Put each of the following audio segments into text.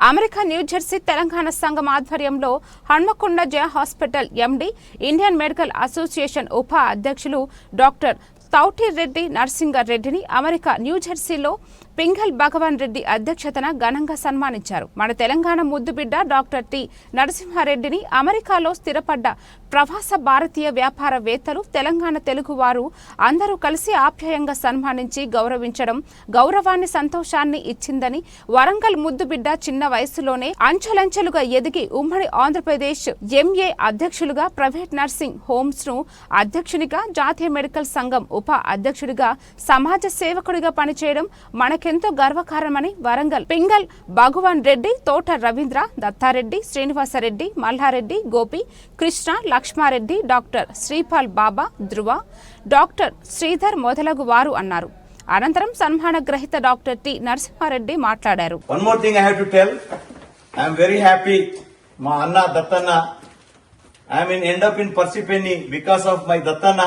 America New Jersey Telangana సంఘం ఆధ్వర్యంలో Hanmakonda Jaya hospital MD Indian medical association ఉప అధ్యక్షులు డాక్టర్ తౌటి రెడ్డి నర్సింగర్ రెడ్డిని అమెరికా న్యూజెర్సీలో పింగల్ భగవాన్ రెడ్డి అధ్యక్షతన ఘనంగా సన్మానించారు. మన తెలంగాణ ముద్దుబిడ్డ డాక్టర్ టి నరసింహారెడ్డిని అమెరికాలో స్థిరపడ్డ ప్రవాస భారతీయ వ్యాపారవేత్తలు తెలంగాణ తెలుగువారు అందరూ కలిసి ఆప్యాయంగా సన్మానించి గౌరవించడం గౌరవాన్ని సంతోషాన్ని ఇచ్చిందని వరంగల్ ముద్దుబిడ్డ చిన్న వయసులోనే అంచెలంచెలుగా ఎదిగి ఉమ్మడి ఆంధ్రప్రదేశ్ ఎంఏ అధ్యక్షులుగా ప్రైవేట్ నర్సింగ్ హోమ్స్ను అధ్యక్షునిగా జాతీయ మెడికల్ సంఘం ఉప అధ్యక్షుడిగా సమాజ సేవకుడిగా పనిచేయడం ఎంతో గర్వకారణమని వరంగల్ పింగల్ భగవాన్ రెడ్డి తోట రవీంద్ర దత్తారెడ్డి శ్రీనివాసరెడ్డి మల్హారెడ్డి గోపి కృష్ణ లక్ష్మారెడ్డి డాక్టర్ శ్రీపాల్ బాబా ధృవ డాక్టర్ శ్రీధర్ మొదలగు వారు అన్నారు. అనంతరం సన్మాన గ్రహీత డాక్టర్ టి నరసింహారెడ్డి మాట్లాడారు. One more thing I have to tell I am very happy మా అన్న Dattanna. I am in end up in Persipenny because of my Dattanna.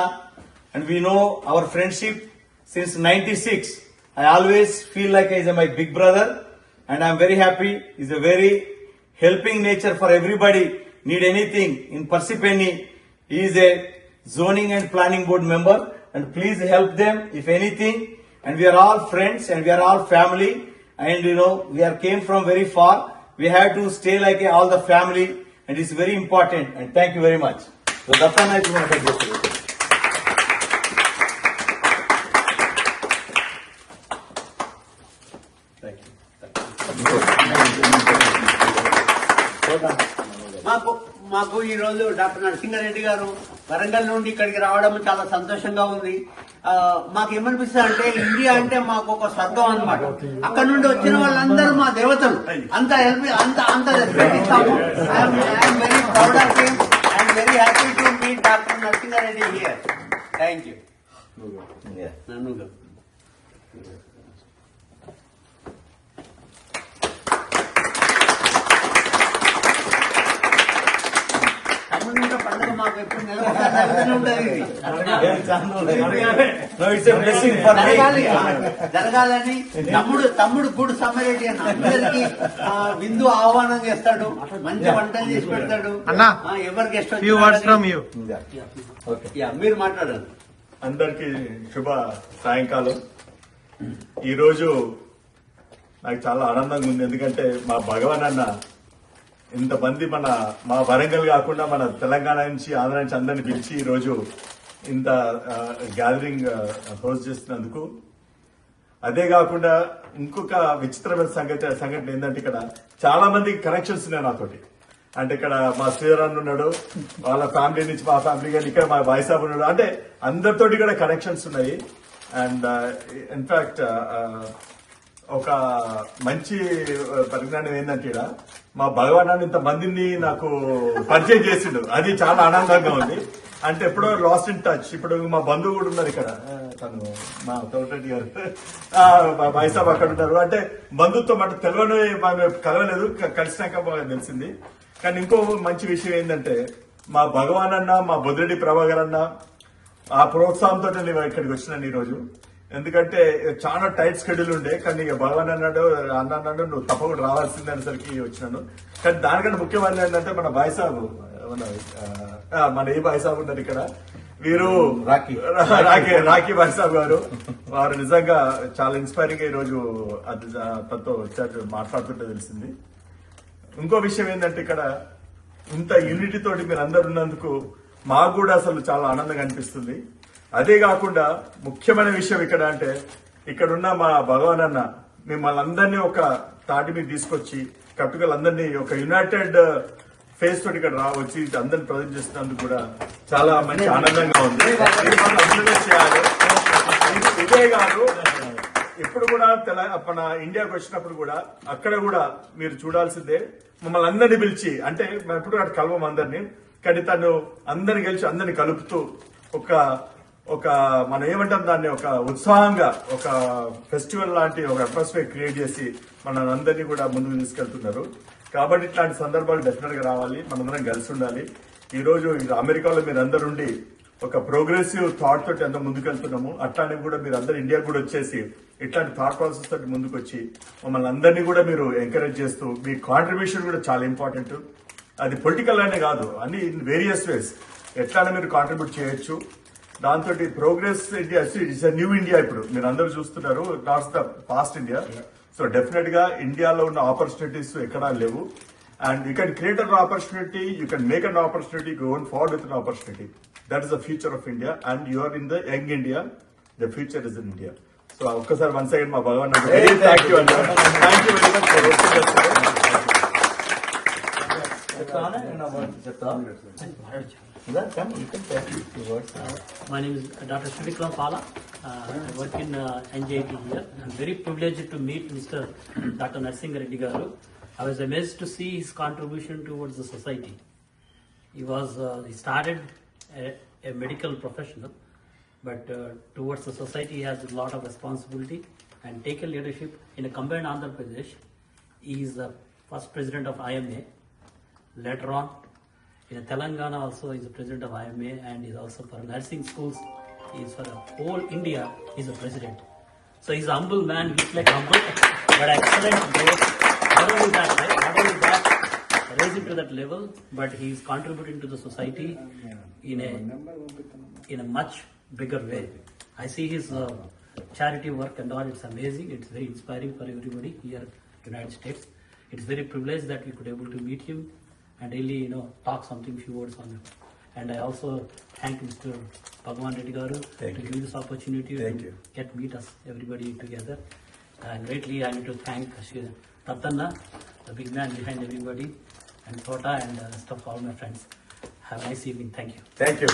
And we know our friendship since 96. I always feel like he is my big brother. And I am very happy. He is a very helping nature for everybody. Need anything in Persipenny. He is a zoning and planning board member. And please help them if anything. And we are all friends and we are all family. And you know, we are came from very far. We have to stay like all the family. And it's very important. And thank you very much. So to take this. మాకు మాకు ఈ రోజు doctor Narasimha Reddy గారు వరంగల్ నుండి ఇక్కడికి రావడం చాలా సంతోషంగా ఉంది. మాకు ఏమనిపిస్తుంది అంటే ఇండియా అంటే మాకు ఒక స్వర్గం అన్నమాట. అక్కడ నుండి వచ్చిన వాళ్ళందరూ మా దేవతలు. అంత హెల్ప్ అంత అంత రెస్పెక్ట్ ఇస్తాము. I'm very proud of him I'm very happy to meet doctor Narasimhareddy here thank you. నన్ను జరగాలి జరగాలని తమ్ముడు తమ్ముడు గుడు సమ్మరెడ్డి అని అందరికి విందు ఆహ్వానం చేస్తాడు మంచి వంటలు చేసి పెడతాడు. అన్నా, ఆ, ఎవరు guest few words from you Yeah. Okay. Yeah మీరు మాట్లాడండి. అందరికి శుభ సాయంకాలం. ఈరోజు నాకు చాలా ఆనందంగా ఉంది. ఎందుకంటే మా భగవాన్ అన్న ఇంతమంది మన మా వరంగల్ కాకుండా మన తెలంగాణ నుంచి ఆంధ్ర నుంచి అందరిని పిలిచి ఈరోజు ఇంత గ్యాదరింగ్ హోస్ట్ చేస్తున్నందుకు. అదే కాకుండా ఇంకొక విచిత్రమైన సంగతి సంఘటన ఏంటంటే ఇక్కడ చాలా మంది కనెక్షన్స్ ఉన్నాయి నాతోటి. అంటే ఇక్కడ మా శ్రీధరన్ ఉన్నాడు వాళ్ళ ఫ్యామిలీ నుంచి మా ఫ్యామిలీ కానీ ఇక్కడ మా వైసాబ్ ఉన్నాడు. అంటే అందరితోటి కూడా కనెక్షన్స్ ఉన్నాయి. అండ్ ఇన్ఫాక్ట్ ఒక మంచి పరిజ్ఞానం ఏంటంటే ఇక్కడ మా భగవాన్ ఇంత మందిని నాకు పరిచయం చేసిండు. అది చాలా ఆనందంగా ఉంది. అంటే ఎప్పుడో లాస్ట్ ఇన్ టచ్ ఇప్పుడు మా బంధువు కూడా ఉన్నారు ఇక్కడ. తను మా తోటరెడ్డి గారు. మా వైసాబ్ అక్కడ ఉంటారు. అంటే బంధుత్వం అంటే తెలియని కలవలేదు. కలిసినాక బాగా తెలిసింది. కానీ ఇంకో మంచి విషయం ఏంటంటే మా భగవాన్ అన్న మా బొద్రెడ్డి ప్రభాకర్ అన్న ఆ ప్రోత్సాహంతో నేను ఇక్కడికి వచ్చినాను ఈరోజు. ఎందుకంటే చాలా టైట్ షెడ్యూల్ ఉండే కానీ ఇక భగవాన్ అన్నాడు అన్న అన్నాడు నువ్వు తప్పకుండా రావాల్సిందే అనేసరికి వచ్చినాను. కానీ దానికంటే ముఖ్యమైనది ఏంటంటే మన బాయ్సాబు మన ఆ, మన ఏ బాయ్సాబు ఉన్నారు ఇక్కడ? వీరు రాఖీ. రాఖీ రాఖీ బాయ్సాబ్ గారు. వారు నిజంగా చాలా ఇన్స్పైరింగ్గా ఈ రోజు అది తనతో వచ్చారు మాట్లాడుతుంటే తెలిసింది. ఇంకో విషయం ఏంటంటే ఇక్కడ ఇంత యూనిటీ తోటి మీరు అందరు ఉన్నందుకు మాకు కూడా అసలు చాలా ఆనందంగా అనిపిస్తుంది. అదే కాకుండా ముఖ్యమైన విషయం ఇక్కడ అంటే ఇక్కడ ఉన్న మా భగవాన్ అన్న మిమ్మల్ని అందరినీ ఒక తాటి మీద తీసుకొచ్చి కట్టుకలందరినీ ఒక యునైటెడ్ ఫేస్ తోటి ఇక్కడ రా వచ్చి అందరిని ప్రజెంట్ చేసినందుకు కూడా చాలా మంచి ఆనందంగా ఉంది. చేయాలి. ఇదే కాదు ఇప్పుడు కూడా తెల మన ఇండియాకి వచ్చినప్పుడు కూడా అక్కడ కూడా మీరు చూడాల్సిందే మమ్మల్ని అందరిని పిలిచి అంటే మేము ఎప్పుడు అక్కడ కలవం అందరిని కానీ తను అందరిని గెలిచి అందరిని కలుపుతూ ఒక ఒక మనం ఏమంటాం దాన్ని ఒక ఉత్సాహంగా ఒక ఫెస్టివల్ లాంటి ఒక అట్మాస్ఫియర్ క్రియేట్ చేసి మన అందరినీ కూడా ముందుకు తీసుకెళ్తున్నారు. కాబట్టి ఇట్లాంటి సందర్భాలు డెఫినెట్గా రావాలి మనందరం కలిసి ఉండాలి. ఈరోజు అమెరికాలో మీరు అందరు ఉండి ఒక ప్రోగ్రెసివ్ థాట్ తోటి ఎంత ముందుకెళ్తున్నాము అట్లానే కూడా మీరు అందరు ఇండియా కూడా వచ్చేసి ఇట్లాంటి థాట్ ప్రాసెస్ తోటి ముందుకు వచ్చి మమ్మల్ని అందరినీ కూడా మీరు ఎంకరేజ్ చేస్తూ మీ కాంట్రిబ్యూషన్ కూడా చాలా ఇంపార్టెంట్ అది పొలిటికల్ అనే కాదు అన్ని ఇన్ వేరియస్ వేస్ ఎట్లా మీరు కాంట్రిబ్యూట్ చేయొచ్చు. దాంతో progress India it's new India ఇప్పుడు మీరు అందరూ చూస్తున్నారు nots the past India so డెఫినెట్గా ఇండియాలో ఉన్న ఆపర్చునిటీస్ ఎక్కడా లేవు and you can create an opportunity you can make an opportunity gone forward with an opportunity that is the future of India and you are in the young India the future is in India so ఒక్కసారి one second మా Bhagwan thank you thank you. Thank you very much for చెప్తావా? ఏమన్నా Welcome. You can take. Uh, my name is uh, Dr. Shivikram Pala. Uh, I work in uh, NJIT here. I'm very privileged to meet Mr. Dr. Narsingh Reddy Garu. I was amazed to see his contribution towards the society. He was uh, he started a, a, medical professional, but uh, towards the society he has a lot of responsibility and taken leadership in a combined Andhra Pradesh. He is the first president of IMA. Later on, in Telangana also is the president of IMA and is also for nursing schools. He is for the whole India. He is the president. So he's a humble man. He's like humble, but excellent growth. Not only that, right? Not only that, raising to that level, but he is contributing to the society in a in a much bigger way. I see his uh, charity work and all. It's amazing. It's very inspiring for everybody here in United States. It's very privileged that we could able to meet him and really, you know, talk something few words on it. And I also thank Mr. Bhagwan Reddy Garu Thank to you. give this opportunity Thank to you. get meet us everybody together. And greatly, I need to thank Shri Tatanna, the big man behind everybody, and Tota and the rest of all my friends. Have a nice evening. Thank you. Thank you.